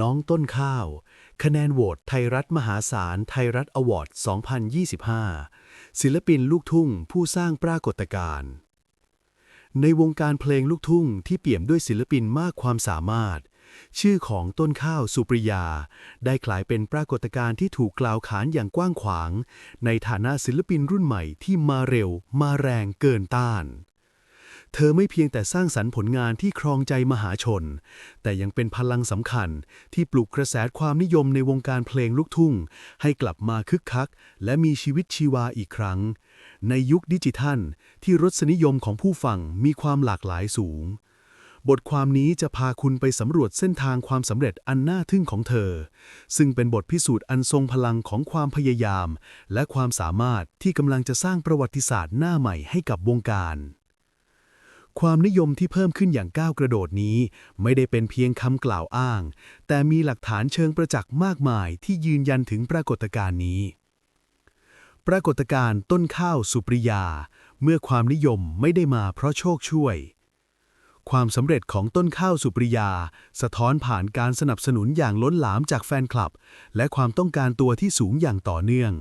น้องต้นข้าว คะแนนโหวตไทยรัฐมหาศาลไทยรัฐอวอร์ด 2025 ศิลปินลูกทุ่งผู้สร้างปรากฏการณ์ ในวงการเพลงลูกทุ่งที่เปี่ยมด้วยศิลปินมากความสามารถ ชื่อของต้นข้าวสุปริยา ได้กลายเป็นปรากฏการณ์ที่ถูกกล่าวขานอย่างกว้างขวาง ในฐานะศิลปินรุ่นใหม่ที่มาเร็ว มาแรงเกินต้าน เธอไม่เพียงแต่สร้างสรรค์ผลงานที่ครองใจมหาชน แต่ยังเป็นพลังสำคัญที่ปลุกกระแสความนิยมในวงการเพลงลูกทุ่ง ให้กลับมาคึกคัก และมีชีวิตชีวาอีกครั้ง ในยุคดิจิทัล ที่รสนิยมของผู้ฟังมีความหลากหลายสูง บทความนี้จะพาคุณไปสำรวจเส้นทางความสำเร็จอันน่าทึ่งของเธอ ซึ่งเป็นบทพิสูจน์อันทรงพลังของความพยายาม และความสามารถที่กำลังจะสร้างประวัติศาสตร์หน้าใหม่ให้กับวงการ ความนิยมที่เพิ่มขึ้นอย่างก้าวกระโดดนี้ ไม่ได้เป็นเพียงคำกล่าวอ้าง แต่มีหลักฐานเชิงประจักษ์มากมายที่ยืนยันถึงปรากฏการณ์นี้ ปรากฏการณ์ต้นข้าวสุปริยา เมื่อความนิยมไม่ได้มาเพราะโชคช่วย ความสำเร็จของต้นข้าวสุปริยา สะท้อนผ่านการสนับสนุนอย่างล้นหลามจากแฟนคลับ และความต้องการตัวที่สูงอย่างต่อเนื่อง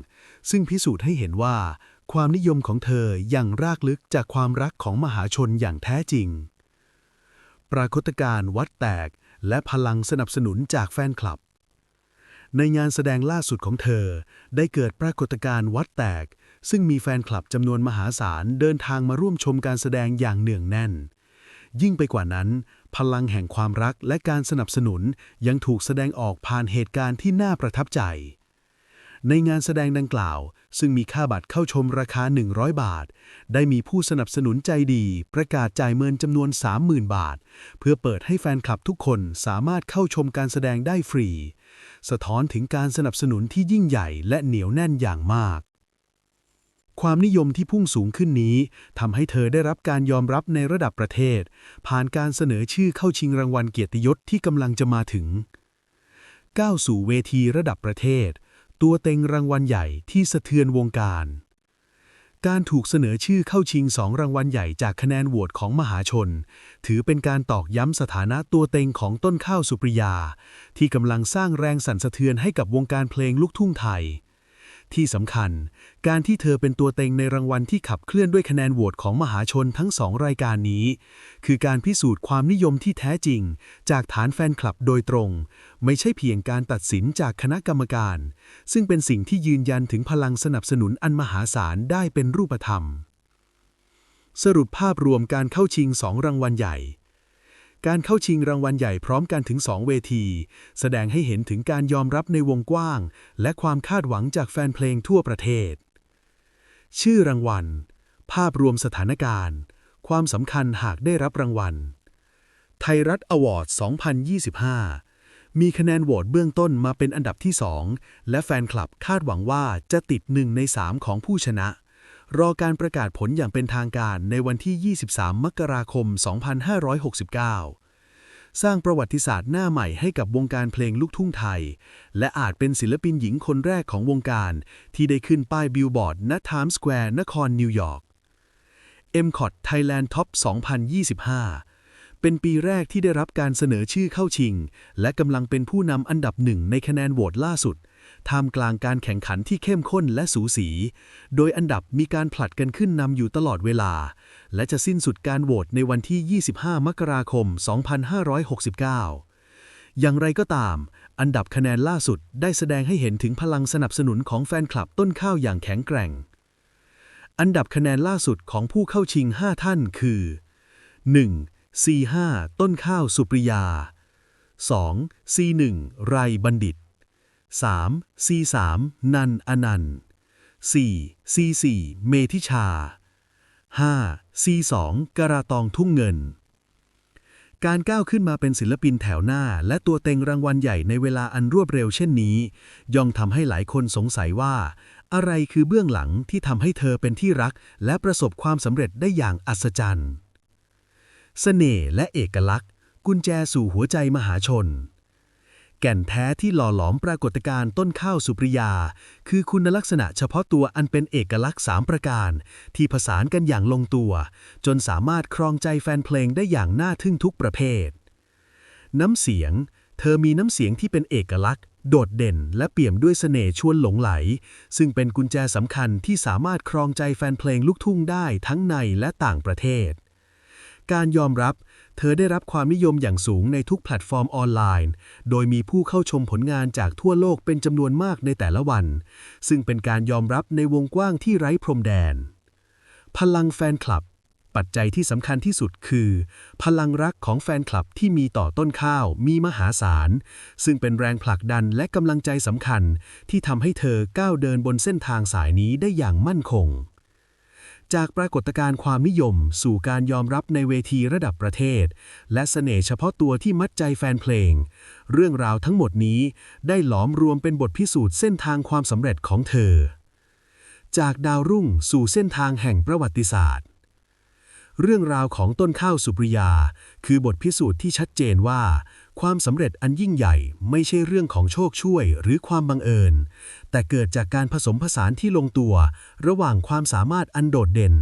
ซึ่งพิสูจน์ให้เห็นว่า ความนิยมของเธอยังรากลึกจากความรักของมหาชนอย่างแท้จริง ปรากฏการณ์วัดแตกและพลังสนับสนุนจากแฟนคลับ ในงานแสดงล่าสุดของเธอได้เกิดปรากฏการณ์วัดแตก ซึ่งมีแฟนคลับจำนวนมหาศาลเดินทางมาร่วมชมการแสดงอย่างเนื่องแน่น ยิ่งไปกว่านั้น พลังแห่งความรักและการสนับสนุนยังถูกแสดงออกผ่านเหตุการณ์ที่น่าประทับใจ ในงานแสดงดังกล่าว ซึ่งมีค่าบัตรเข้าชมราคา 100 บาท ได้มีผู้สนับสนุนใจดี ประกาศจ่ายเงินจำนวน 30,000 บาท เพื่อเปิดให้แฟนคลับทุกคนสามารถเข้าชมการแสดงได้ฟรี สะท้อนถึงการสนับสนุนที่ยิ่งใหญ่และเหนียวแน่นอย่างมากความนิยมที่พุ่งสูงขึ้นนี้ทำให้เธอได้รับการยอมรับในระดับประเทศ ผ่านการเสนอชื่อเข้าชิงรางวัลเกียรติยศที่กำลังจะมาถึง ก้าวสู่เวทีระดับประเทศ ตัวเต็งรางวัลใหญ่ที่สะเทือนวงการ การถูกเสนอชื่อเข้าชิงสองรางวัลใหญ่จากคะแนนโหวตของมหาชน ถือเป็นการตอกย้ำสถานะตัวเต็งของต้นข้าวสุปริยา ที่กำลังสร้างแรงสั่นสะเทือนให้กับวงการเพลงลูกทุ่งไทย ที่สำคัญ การที่เธอเป็นตัวเต็งในรางวัลที่ขับเคลื่อนด้วยคะแนนโหวตของมหาชนทั้งสองรายการนี้ คือการพิสูจน์ความนิยมที่แท้จริง จากฐานแฟนคลับโดยตรง ไม่ใช่เพียงการตัดสินจากคณะกรรมการ ซึ่งเป็นสิ่งที่ยืนยันถึงพลังสนับสนุนอันมหาศาลได้เป็นรูปธรรม สรุปภาพรวมการเข้าชิงสองรางวัลใหญ่ การเข้าชิงรางวัลใหญ่พร้อมกันถึง 2 เวที แสดงให้เห็นถึงการยอมรับในวงกว้าง และความคาดหวังจากแฟนเพลงทั่วประเทศ ชื่อรางวัล ภาพรวมสถานการณ์ ความสำคัญหากได้รับรางวัล ไทยรัฐอวอร์ด 2025 มีคะแนนโหวตเบื้องต้นมาเป็นอันดับที่ 2 และแฟนคลับคาดหวังว่าจะติด1ใน 3 ของผู้ชนะ รอการประกาศผลอย่างเป็นทางการในวันที่ 23 มกราคม 2569 สร้างประวัติศาสตร์หน้าใหม่ให้กับวงการเพลงลูกทุ่งไทย และอาจเป็นศิลปินหญิงคนแรกของวงการ ที่ได้ขึ้นป้ายบิลบอร์ดณไทม์สแควร์นครนิวยอร์ก m c o t Thailand Top 2025 เป็นปีแรกที่ได้รับการเสนอชื่อเข้าชิง และกำลังเป็นผู้นำอันดับหนึ่งในคะแนนโหวตล่าสุด ท่ามกลางการแข่งขันที่เข้มข้นและสูสี โดยอันดับมีการผลัดกันขึ้นนำอยู่ตลอดเวลา และจะสิ้นสุดการโหวตในวันที่ 25 มกราคม 2569 อย่างไรก็ตาม อันดับคะแนนล่าสุดได้แสดงให้เห็นถึงพลังสนับสนุนของแฟนคลับต้นข้าวอย่างแข็งแกร่ง อันดับคะแนนล่าสุดของผู้เข้าชิง 5 ท่านคือ 1. C5 ต้นข้าวสุปริยา 2. C1 ไรบัณฑิต 3. C3 นันอนันต์ 4. C4 เมธิชา 5. C2 กระตองทุ่งเงิน การก้าวขึ้นมาเป็นศิลปินแถวหน้า และตัวเต็งรางวัลใหญ่ในเวลาอันรวดเร็วเช่นนี้ ย่อมทำให้หลายคนสงสัยว่า อะไรคือเบื้องหลังที่ทำให้เธอเป็นที่รัก และประสบความสำเร็จได้อย่างอัศจรรย์ เสน่ห์และเอกลักษณ์ กุญแจสู่หัวใจมหาชน ก่นแท้ที่หล่อหลอมปรากฏการณ์ต้นข้าวสุปริยา คือคุณลักษณะเฉพาะตัวอันเป็นเอกลักษณ์ 3 ประการ ที่ผสานกันอย่างลงตัว จนสามารถครองใจแฟนเพลงได้อย่างน่าทึ่งทุกประเภท น้ำเสียง เธอมีน้ำเสียงที่เป็นเอกลักษณ์ โดดเด่น และเปี่ยมด้วยเสน่ห์ชวนหลงไหล ซึ่งเป็นกุญแจสำคัญที่สามารถครองใจแฟนเพลงลูกทุ่งได้ทั้งในและต่างประเทศการยอมรับ เธอได้รับความนิยมอย่างสูงในทุกแพลตฟอร์มออนไลน์ โดยมีผู้เข้าชมผลงานจากทั่วโลกเป็นจำนวนมากในแต่ละวัน ซึ่งเป็นการยอมรับในวงกว้างที่ไร้พรมแดน พลังแฟนคลับ ปัจจัยที่สำคัญที่สุดคือ พลังรักของแฟนคลับที่มีต่อต้นข้าวมีมหาศาล ซึ่งเป็นแรงผลักดันและกำลังใจสำคัญ ที่ทำให้เธอก้าวเดินบนเส้นทางสายนี้ได้อย่างมั่นคง จากปรากฏการณ์ความนิยม สู่การยอมรับในเวทีระดับประเทศ และเสน่ห์เฉพาะตัวที่มัดใจแฟนเพลง เรื่องราวทั้งหมดนี้ได้หลอมรวมเป็นบทพิสูจน์เส้นทางความสำเร็จของเธอ จากดาวรุ่งสู่เส้นทางแห่งประวัติศาสตร์ เรื่องราวของต้นข้าวสุปริยา คือบทพิสูจน์ที่ชัดเจนว่า ความสำเร็จอันยิ่งใหญ่ไม่ใช่เรื่องของโชคช่วยหรือความบังเอิญ แต่เกิดจากการผสมผสานที่ลงตัว ระหว่างความสามารถอันโดดเด่น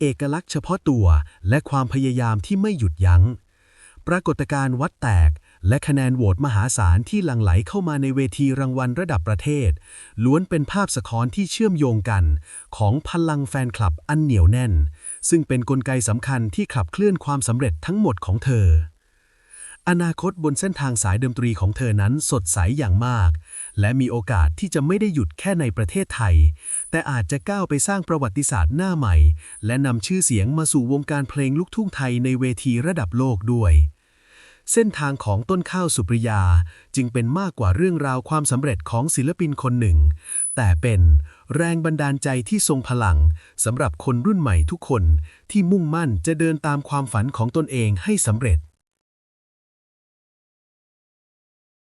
เอกลักษณ์เฉพาะตัว และความพยายามที่ไม่หยุดยัง้ง ปรากฏการณ์วัดแตกและคะแนนโหวตมหาศาลที่หลั่งไหลเข้ามาในเวทีรางวัลระดับประเทศ ล้วนเป็นภาพสะท้อนที่เชื่อมโยงกัน ของพลังแฟนคลับอันเหนียวแน่น ซึ่งเป็นนกลไกสำคัญที่ขับเคลื่อนความสำเร็จทั้งหมดของเธอ อนาคตบนเส้นทางสายดนตรีของเธอนั้นสดใสอย่างมาก และมีโอกาสที่จะไม่ได้หยุดแค่ในประเทศไทย แต่อาจจะก้าวไปสร้างประวัติศาสตร์หน้าใหม่ และนำชื่อเสียงมาสู่วงการเพลงลูกทุ่งไทยในเวทีระดับโลกด้วยเส้นทางของต้นข้าวสุปริยาจึงเป็นมากกว่าเรื่องราวความสำเร็จของศิลปินคนหนึ่ง แต่เป็น แรงบันดาลใจที่ทรงพลังสำหรับคนรุ่นใหม่ทุกคนที่มุ่งมั่นจะเดินตามความฝันของตนเองให้สำเร็จ